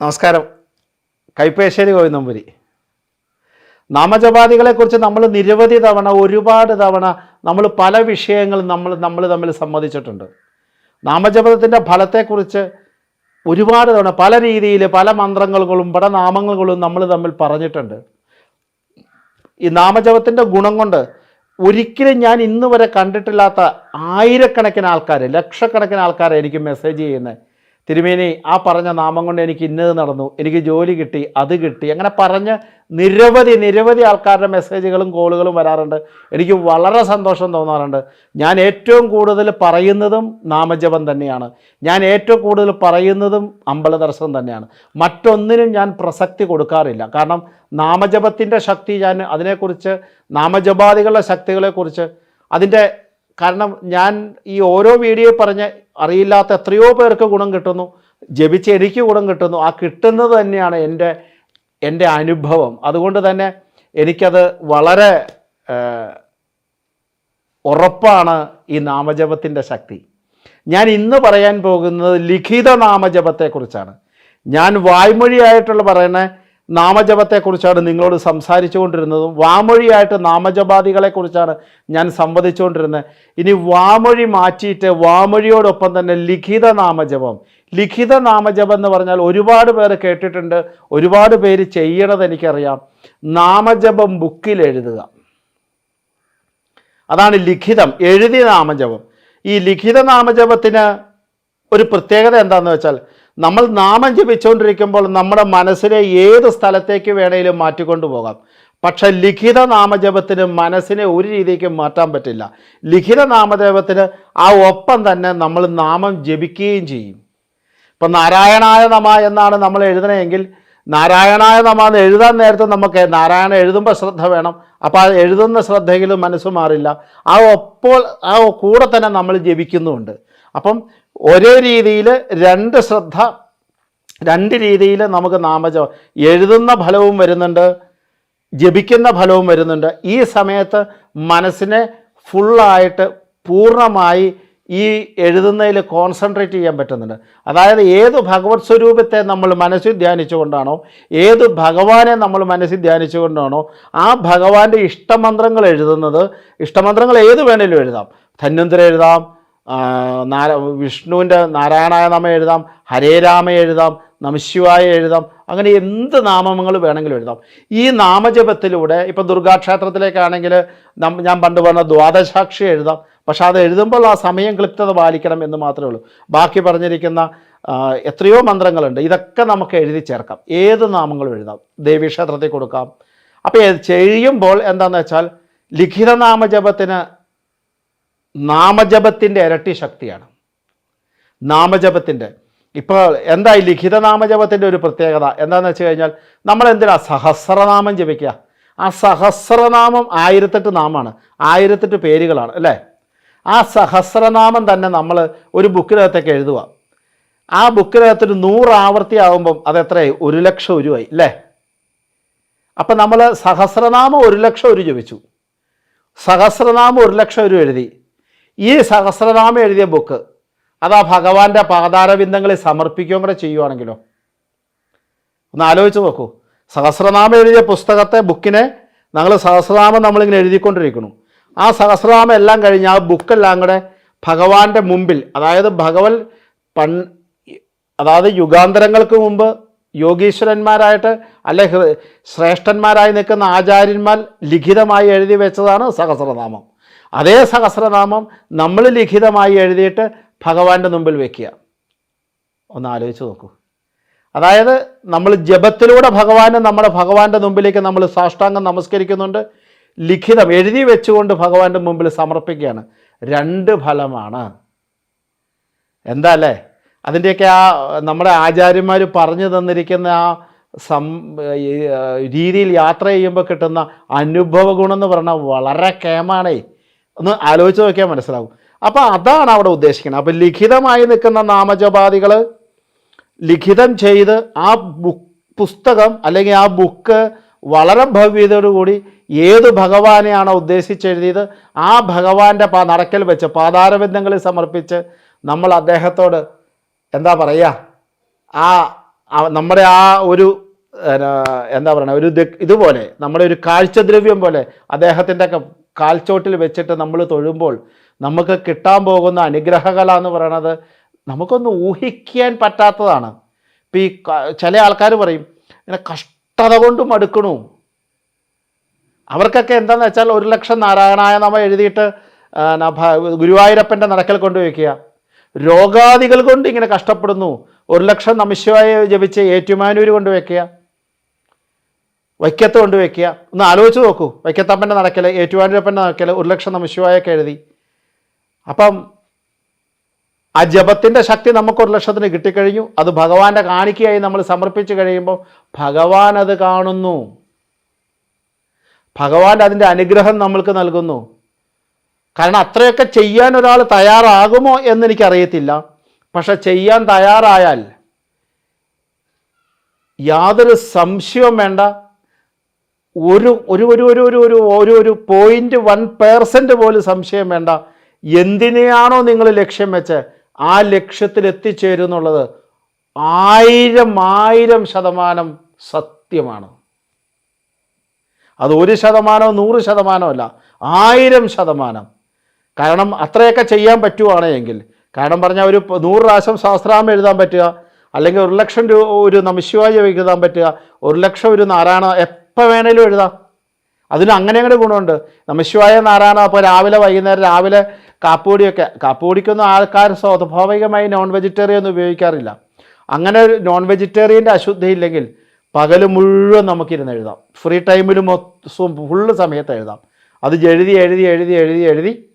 നമസ്കാരം. കൈപ്പേശ്ശേരി ഗോവിന്ദമ്പുരി നാമജപാതികളെക്കുറിച്ച് നമ്മൾ നിരവധി തവണ ഒരുപാട് തവണ നമ്മൾ പല വിഷയങ്ങളും നമ്മൾ നമ്മൾ തമ്മിൽ സമ്മതിച്ചിട്ടുണ്ട് നാമജപത്തിന്റെ ഫലത്തെക്കുറിച്ച് ഒരുപാട് തവണ പല രീതിയിൽ പല മന്ത്രങ്ങളും പല നാമങ്ങളും നമ്മൾ തമ്മിൽ പറഞ്ഞിട്ടുണ്ട്. ഈ നാമജപത്തിന്റെ ഗുണം കൊണ്ട് ഒരിക്കലും ഞാൻ ഇന്ന് വരെ കണ്ടിട്ടില്ലാത്ത ആയിരക്കണക്കിന് ആൾക്കാർ ലക്ഷക്കണക്കിന് ആൾക്കാരെ എനിക്ക് മെസ്സേജ് ചെയ്യുന്നത് തിരുമേനി ആ പറഞ്ഞ നാമം കൊണ്ട് എനിക്ക് ഇന്നത് നടന്നു എനിക്ക് ജോലി കിട്ടി അത് കിട്ടി. അങ്ങനെ പറഞ്ഞ് നിരവധി നിരവധി ആൾക്കാരുടെ മെസ്സേജുകളും കോളുകളും വരാറുണ്ട്. എനിക്ക് വളരെ സന്തോഷം തോന്നാറുണ്ട്. ഞാൻ ഏറ്റവും കൂടുതൽ പറയുന്നതും നാമജപം തന്നെയാണ്. ഞാൻ ഏറ്റവും കൂടുതൽ പറയുന്നതും അമ്പല ദർശനം തന്നെയാണ്. മറ്റൊന്നിനും ഞാൻ പ്രസക്തി കൊടുക്കാറില്ല. കാരണം നാമജപത്തിന്റെ ശക്തി ഞാൻ അതിനെക്കുറിച്ച് നാമജപാദികളുടെ ശക്തികളെക്കുറിച്ച് അതിന്റെ കാരണം ഞാൻ ഈ ഓരോ വീഡിയോ പറഞ്ഞ് അറിയില്ലാത്ത എത്രയോ പേർക്ക് ഗുണം കിട്ടുന്നു. ജപിച്ച് എനിക്ക് ഗുണം കിട്ടുന്നു. ആ കിട്ടുന്നത് തന്നെയാണ് എന്റെ എന്റെ അനുഭവം. അതുകൊണ്ട് തന്നെ എനിക്കത് വളരെ ഉറപ്പാണ് ഈ നാമജപത്തിന്റെ ശക്തി. ഞാൻ ഇന്ന് പറയാൻ പോകുന്നത് ലിഖിത നാമജപത്തെക്കുറിച്ചാണ്. ഞാൻ വായ്മൊഴിയായിട്ടുള്ള പറയുന്ന നാമജപത്തെക്കുറിച്ചാണ് നിങ്ങളോട് സംസാരിച്ചു കൊണ്ടിരുന്നതും വാമൊഴിയായിട്ട് നാമജപാദികളെക്കുറിച്ചാണ് ഞാൻ സംവദിച്ചുകൊണ്ടിരുന്നത്. ഇനി വാമൊഴി മാറ്റിയിട്ട് വാമൊഴിയോടൊപ്പം തന്നെ ലിഖിത നാമജപം. ലിഖിത നാമജപം എന്ന് പറഞ്ഞാൽ ഒരുപാട് പേര് കേട്ടിട്ടുണ്ട് ഒരുപാട് പേര് ചെയ്യണത് എനിക്കറിയാം. നാമജപം ബുക്കിൽ എഴുതുക. അതാണ് ലിഖിതം എഴുതിയ നാമജപം. ഈ ലിഖിത നാമജപത്തിന് ഒരു പ്രത്യേകത എന്താണെന്ന് വെച്ചാൽ നമ്മൾ നാമം ജപിച്ചുകൊണ്ടിരിക്കുമ്പോൾ നമ്മുടെ മനസ്സിനെ ഏത് സ്ഥലത്തേക്ക് വേണേലും മാറ്റിക്കൊണ്ടു പോകാം. പക്ഷേ ലിഖിത നാമജപത്തിന് മനസ്സിനെ ഒരു രീതിക്കും മാറ്റാൻ പറ്റില്ല. ലിഖിത നാമജപത്തിന് ആ ഒപ്പം തന്നെ നമ്മൾ നാമം ജപിക്കുകയും ചെയ്യും. ഇപ്പം നാരായണായ നമ എന്നാണ് നമ്മൾ എഴുതണമെങ്കിൽ നാരായണായ നമ എന്ന് എഴുതാൻ നേരത്തെ നമുക്ക് നാരായണ എഴുതുമ്പോൾ ശ്രദ്ധ വേണം. അപ്പോൾ ആ എഴുതുന്ന ശ്രദ്ധയെങ്കിലും മനസ്സ് മാറില്ല. ആ ഒപ്പോൾ ആ കൂടെ തന്നെ നമ്മൾ ജപിക്കുന്നുമുണ്ട്. അപ്പം ഒരേ രീതിയിൽ രണ്ട് ശ്രദ്ധ രണ്ട് രീതിയിൽ നമുക്ക് നാമജപം. എഴുതുന്ന ഫലവും വരുന്നുണ്ട് ജപിക്കുന്ന ഫലവും വരുന്നുണ്ട്. ഈ സമയത്ത് മനസ്സിനെ ഫുള്ളായിട്ട് പൂർണമായി ഈ എഴുതുന്നതിൽ കോൺസെൻട്രേറ്റ് ചെയ്യാൻ പറ്റുന്നുണ്ട്. അതായത് ഏത് ഭഗവത് സ്വരൂപത്തെ നമ്മൾ മനസ്സിൽ ധ്യാനിച്ചുകൊണ്ടാണോ ഏത് ഭഗവാനെ നമ്മൾ മനസ്സിൽ ധ്യാനിച്ചുകൊണ്ടാണോ ആ ഭഗവാന്റെ ഇഷ്ടമന്ത്രങ്ങൾ എഴുതുന്നത് ഇഷ്ടമന്ത്രങ്ങൾ ഏത് വേണേലും എഴുതാം. ധന്വന്തരം എഴുതാം നാര വിഷ്ണുവിന്റെ നാരായണായ നാമം എഴുതാം ഹരേ രാമ എഴുതാം നമശിവായ എഴുതാം അങ്ങനെ എന്ത് നാമങ്ങൾ വേണമെങ്കിലും എഴുതാം. ഈ നാമജപത്തിലൂടെ ഇപ്പം ദുർഗാക്ഷേത്രത്തിലേക്കാണെങ്കിൽ ഞാൻ പണ്ട് പറഞ്ഞ ദ്വാദശാക്ഷി എഴുതാം പക്ഷെ അത് എഴുതുമ്പോൾ ആ സമയം ക്ലിപ്തത പാലിക്കണം എന്ന് മാത്രമേ ഉള്ളൂ. ബാക്കി പറഞ്ഞിരിക്കുന്ന എത്രയോ മന്ത്രങ്ങളുണ്ട്. ഇതൊക്കെ നമുക്ക് എഴുതി ചേർക്കാം. ഏത് നാമങ്ങളും എഴുതാം? ദേവീക്ഷേത്രത്തിൽ കൊടുക്കാം. അപ്പോൾ ചെയ്യുമ്പോൾ എന്താണെന്ന് വെച്ചാൽ ലിഖിത നാമജപത്തിന് നാമജപത്തിന്റെ ഇരട്ടി ശക്തിയാണ്. നാമജപത്തിന്റെ ഇപ്പോൾ എന്താ ഈ ലിഖിത നാമജപത്തിന്റെ ഒരു പ്രത്യേകത? എന്താണെന്ന് വെച്ച് കഴിഞ്ഞാൽ നമ്മൾ എന്തിനാ സഹസ്രനാമം ജപിക്കുക? ആ സഹസ്രനാമം ആയിരത്തെട്ട് നാമമാണ് ആയിരത്തെട്ട് പേരുകളാണ് അല്ലേ? ആ സഹസ്രനാമം തന്നെ നമ്മൾ ഒരു ബുക്കിനകത്തേക്ക് എഴുതുക. ആ ബുക്കിനകത്തൊരു നൂറ് ആവർത്തി ആകുമ്പം അത് എത്രയായി? ഒരു ലക്ഷം ഉരുവായി അല്ലേ? അപ്പം നമ്മൾ സഹസ്രനാമം ഒരു ലക്ഷം ഒരു ജപിച്ചു. സഹസ്രനാമം ഒരു ലക്ഷം ഒരു എഴുതി. ഈ സഹസ്രനാമം എഴുതിയ ബുക്ക് അതാ ഭഗവാന്റെ പാതാരബിന്ദങ്ങളിൽ സമർപ്പിക്കുകയും കൂടെ ചെയ്യുവാണെങ്കിലോ? ഒന്ന് ആലോചിച്ച് നോക്കൂ. സഹസ്രനാമം എഴുതിയ പുസ്തകത്തെ ബുക്കിനെ ഞങ്ങൾ സഹസ്രനാമം നമ്മളിങ്ങനെ എഴുതിക്കൊണ്ടിരിക്കുന്നു. ആ സഹസ്രനാമം എല്ലാം കഴിഞ്ഞ് ആ ബുക്കെല്ലാം കൂടെ ഭഗവാന്റെ മുമ്പിൽ അതായത് ഭഗവൻ പൺ അതായത് യുഗാന്തരങ്ങൾക്ക് മുമ്പ് യോഗീശ്വരന്മാരായിട്ട് അല്ലെ ശ്രേഷ്ഠന്മാരായി നിൽക്കുന്ന ആചാര്യന്മാർ ലിഖിതമായി എഴുതി വെച്ചതാണ് സഹസ്രനാമം. അതേ സഹസ്രനാമം നമ്മൾ ലിഖിതമായി എഴുതിയിട്ട് ഭഗവാന്റെ മുമ്പിൽ വെക്കുക. ഒന്ന് ആലോചിച്ച് നോക്കൂ. അതായത് നമ്മൾ ജപത്തിലൂടെ ഭഗവാനെ നമ്മുടെ ഭഗവാന്റെ മുമ്പിലേക്ക് നമ്മൾ സാഷ്ടാംഗം നമസ്കരിക്കുന്നുണ്ട്. ലിഖിതം എഴുതി വെച്ചുകൊണ്ട് ഭഗവാന്റെ മുമ്പിൽ സമർപ്പിക്കുകയാണ്. രണ്ട് ഫലമാണ്. എന്താ അല്ലേ? അതിന്റെയൊക്കെ ആ നമ്മുടെ ആചാര്യന്മാർ പറഞ്ഞു തന്നിരിക്കുന്ന ആ സം രീതിയിൽ യാത്ര ചെയ്യുമ്പോൾ കിട്ടുന്ന അനുഭവ ഗുണം എന്ന് പറഞ്ഞാൽ വളരെ കേമാണേ. ഒന്ന് ആലോചിച്ച് നോക്കിയാൽ മനസ്സിലാവും. അപ്പോൾ അതാണ് അവിടെ ഉദ്ദേശിക്കുന്നത്. അപ്പോൾ ലിഖിതമായി നിൽക്കുന്ന നാമജപാദികൾ ലിഖിതം ചെയ്ത് ആ ബുക്ക് പുസ്തകം അല്ലെങ്കിൽ ആ ബുക്ക് വളരെ ഭവ്യതയോടുകൂടി ഏത് ഭഗവാനെയാണോ ഉദ്ദേശിച്ചെഴുതിയത് ആ ഭഗവാന്റെ പാ നടക്കൽ വെച്ച് പാതാരബന്ധങ്ങളിൽ സമർപ്പിച്ച് നമ്മൾ അദ്ദേഹത്തോട് എന്താ പറയുക ആ നമ്മുടെ ആ ഒരു എന്താ പറയുക ഒരു ഇതുപോലെ നമ്മുടെ ഒരു കാഴ്ചദ്രവ്യം പോലെ അദ്ദേഹത്തിന്റെ ഒക്കെ കാൽച്ചോട്ടിൽ വെച്ചിട്ട് നമ്മൾ തൊഴുമ്പോൾ നമുക്ക് കിട്ടാൻ പോകുന്ന അനുഗ്രഹകല എന്ന് പറയണത് നമുക്കൊന്ന് ഊഹിക്കാൻ പറ്റാത്തതാണ്. ഇപ്പം ഈ ചില ആൾക്കാർ പറയും ഇങ്ങനെ കഷ്ടത കൊണ്ട് മടുക്കണു. അവർക്കൊക്കെ എന്താണെന്ന് വെച്ചാൽ ഒരു ലക്ഷം നാരായണായ നമ്മൾ എഴുതിയിട്ട് ഗുരുവായൂരപ്പന്റെ നടക്കൽ കൊണ്ട് വയ്ക്കുക. രോഗാദികൾ കൊണ്ട് ഇങ്ങനെ കഷ്ടപ്പെടുന്നു. ഒരു ലക്ഷം നമശിവായ ജപിച്ച് ഏറ്റുമാനൂർ കൊണ്ട് വെക്കുക വൈക്കത്ത് കൊണ്ട് വയ്ക്കുക ഒന്ന് ആലോചിച്ച് നോക്കൂ. വൈക്കത്തപ്പന്റെ നടക്കൽ ഏറ്റുമാനൂരപ്പന്റെ നടക്കൽ ഒരു ലക്ഷം നമശിവായൊക്കെ എഴുതി. അപ്പം ആ ജപത്തിന്റെ ശക്തി നമുക്ക് ഒരു ലക്ഷത്തിന് കിട്ടിക്കഴിഞ്ഞു. അത് ഭഗവാന്റെ കാണിക്കയായി നമ്മൾ സമർപ്പിച്ചു കഴിയുമ്പോൾ ഭഗവാൻ അത് കാണുന്നു. ഭഗവാൻ അതിന്റെ അനുഗ്രഹം നമ്മൾക്ക് നൽകുന്നു. കാരണം അത്രയൊക്കെ ചെയ്യാൻ ഒരാൾ തയ്യാറാകുമോ എന്നെനിക്കറിയത്തില്ല. പക്ഷെ ചെയ്യാൻ തയ്യാറായാൽ യാതൊരു സംശയവും വേണ്ട. ഒരു ഒരു ഒരു ഒരു ഒരു ഒരു ഒരു ഒരു പോയിന്റ് വൺ പേഴ്സന്റ് പോലും സംശയം വേണ്ട. എന്തിനെയാണോ നിങ്ങൾ ലക്ഷ്യം വെച്ച്? ആ ലക്ഷ്യത്തിൽ എത്തിച്ചേരും എന്നുള്ളത് ആയിരം ആയിരം ശതമാനം സത്യമാണ്. അത് ഒരു ശതമാനമോ നൂറ് ശതമാനമോ അല്ല ആയിരം ശതമാനം. കാരണം അത്രയൊക്കെ ചെയ്യാൻ പറ്റുവാണെങ്കിൽ കാരണം പറഞ്ഞാൽ ഒരു നൂറ് പ്രാവശ്യം സഹസ്രാമം എഴുതാൻ പറ്റുക അല്ലെങ്കിൽ ഒരു ലക്ഷം രൂപ ഒരു നമശിവായ എഴുതാൻ പറ്റുക ഒരു ലക്ഷം ഒരു നാരായണ എപ്പോൾ വേണേലും എഴുതാം. അതിന് അങ്ങനെ അങ്ങനെ ഗുണമുണ്ട്. നമശിവായ നാരായണ അപ്പോൾ രാവിലെ വൈകുന്നേരം രാവിലെ കാപ്പുപൊടിയൊക്കെ കാപ്പുപൊടിക്കൊന്നും ആൾക്കാർ സ്വാഭാവികമായി നോൺ വെജിറ്റേറിയൻ ഒന്നും ഉപയോഗിക്കാറില്ല. അങ്ങനെ ഒരു നോൺ വെജിറ്റേറിയന്റെ അശുദ്ധി ഇല്ലെങ്കിൽ പകൽ മുഴുവൻ നമുക്കിരുന്ന് എഴുതാം. ഫ്രീ ടൈമിൽ മൊത്തം ഫുള്ള് സമയത്ത് എഴുതാം. അത് എഴുതി എഴുതി എഴുതി എഴുതി എഴുതി.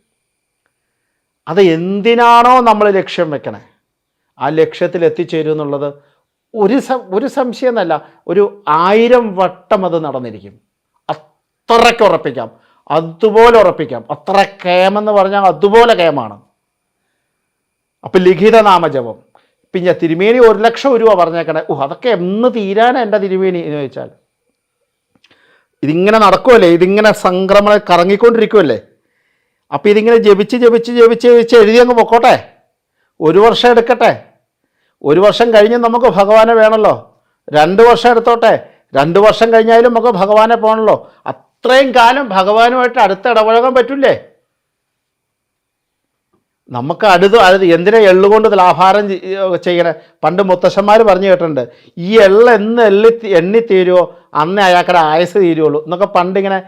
അത് എന്തിനാണോ നമ്മൾ ലക്ഷ്യം വെക്കണേ? ആ ലക്ഷ്യത്തിൽ എത്തിച്ചേരും എന്നുള്ളത് ഒരു ഒരു സംശയം എന്നല്ല ഒരു ആയിരം വട്ടം അത് നടന്നിരിക്കും. അത്രയ്ക്ക് ഉറപ്പിക്കാം. അതുപോലെ ഉറപ്പിക്കാം. അത്ര കേമെന്ന് പറഞ്ഞാൽ അതുപോലെ കേമാണ് അപ്പം ലിഖിത നാമജപം. പിന്നെ തിരുമേനി ഒരു ലക്ഷം രൂപ പറഞ്ഞേക്കണേ. ഓ അതൊക്കെ എന്ന് തീരാനാ എന്റെ തിരുമേനി എന്ന് ചോദിച്ചാൽ. ഇതിങ്ങനെ നടക്കുമല്ലേ ഇതിങ്ങനെ സംക്രമണം കറങ്ങിക്കൊണ്ടിരിക്കുമല്ലേ അപ്പം ഇതിങ്ങനെ ജപിച്ച് ജപിച്ച് ജപിച്ച് ജപിച്ച് എഴുതി അങ്ങ് പൊക്കോട്ടെ? ഒരു വർഷം എടുക്കട്ടെ? ഒരു വർഷം കഴിഞ്ഞ് നമുക്ക് ഭഗവാനെ വേണമല്ലോ രണ്ട് വർഷം എടുത്തോട്ടെ. രണ്ട് വർഷം കഴിഞ്ഞാലും നമുക്ക് ഭഗവാനെ പോകണമല്ലോ അത്രയും കാലം ഭഗവാനുമായിട്ട് അടുത്ത് ഇടപഴകാൻ പറ്റില്ലേ നമുക്ക് അടുത്ത് അടുത്ത് എന്തിനാ എള്ളുകൊണ്ട് ലാഭാരം ചെയ്യ- ചെയ്യണേ? പണ്ട് മുത്തശ്ശന്മാർ പറഞ്ഞു കേട്ടിട്ടുണ്ട് ഈ എള്ള എന്ന് എള്ളി എണ്ണി തീരുമോ അന്നേ അയാൾക്കടെ ആയസ് തീരുള്ളൂ എന്നൊക്കെ പണ്ടിങ്ങനെ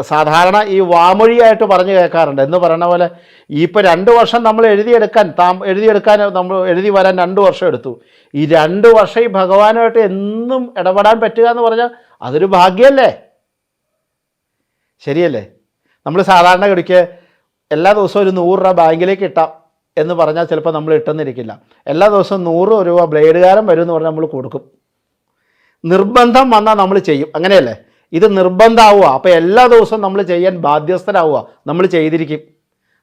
സാധാരണ ഈ വാമൊഴിയായിട്ട് പറഞ്ഞു കേൾക്കാറുണ്ട്. എന്ന് പറയുന്ന പോലെ ഈ ഇപ്പോൾ രണ്ട് വർഷം നമ്മൾ എഴുതിയെടുക്കാൻ താം എഴുതിയെടുക്കാൻ നമ്മൾ എഴുതി വരാൻ രണ്ട് വർഷം എടുത്തു. ഈ രണ്ട് വർഷം ഈ ഭഗവാനുമായിട്ട് എന്നും ഇടപെടാൻ പറ്റുക എന്ന് പറഞ്ഞാൽ അതൊരു ഭാഗ്യമല്ലേ? ശരിയല്ലേ? നമ്മൾ സാധാരണ ഗതിക്ക് എല്ലാ ദിവസവും ഒരു നൂറ് രൂപ ബാങ്കിലേക്ക് ഇട്ടാം എന്ന് പറഞ്ഞാൽ ചിലപ്പോൾ നമ്മൾ ഇട്ടെന്നിരിക്കില്ല. എല്ലാ ദിവസവും നൂറ് രൂപ ബ്ലേഡുകാരൻ വരും എന്ന് പറഞ്ഞാൽ നമ്മൾ കൊടുക്കും. നിർബന്ധം വന്നാൽ നമ്മൾ ചെയ്യും. അങ്ങനെയല്ലേ? ഇത് നിർബന്ധമാവുക അപ്പോൾ എല്ലാ ദിവസവും നമ്മൾ ചെയ്യാൻ ബാധ്യസ്ഥരാവുക. നമ്മൾ ചെയ്തിരിക്കും.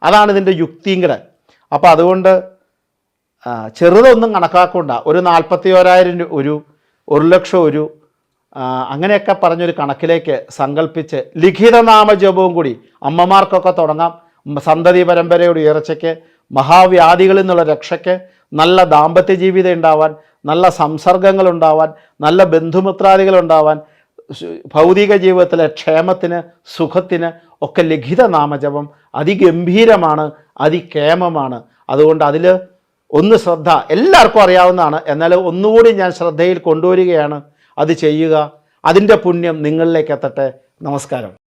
അതാണ് ഇതിന്റെ യുക്തിയും കൂടെ അപ്പോൾ അതുകൊണ്ട് ചെറുതൊന്നും കണക്കാക്കണ്ട. ഒരു നാൽപ്പത്തി ഓരായിരം ഒരു ഒരു ലക്ഷം ഒരു അങ്ങനെയൊക്കെ പറഞ്ഞൊരു കണക്കിലേക്ക് സങ്കല്പിച്ച് ലിഖിത ജപവും കൂടി അമ്മമാർക്കൊക്കെ തുടങ്ങാം. സന്തതി പരമ്പരയുടെ ഉയർച്ചയ്ക്ക് മഹാവ്യാധികളിൽ നിന്നുള്ള രക്ഷയ്ക്ക് നല്ല ദാമ്പത്യ ജീവിതം ഉണ്ടാവാൻ നല്ല സംസർഗങ്ങൾ ഉണ്ടാവാൻ നല്ല ബന്ധുമിത്രാദികൾ ഉണ്ടാവാൻ ഭൗതിക ജീവിതത്തിലെ ക്ഷേമത്തിന് സുഖത്തിന് ഒക്കെ ലിഖിത നാമജപം അതിഗംഭീരമാണ് അതികേമമാണ് അതുകൊണ്ട് അതിൽ ഒന്ന് ശ്രദ്ധ എല്ലാവർക്കും അറിയാവുന്നതാണ്. എന്നാൽ ഒന്നുകൂടി ഞാൻ ശ്രദ്ധയിൽ കൊണ്ടുവരികയാണ്. അത് ചെയ്യുക. അതിന്റെ പുണ്യം നിങ്ങളിലേക്ക് എത്തട്ടെ. നമസ്കാരം.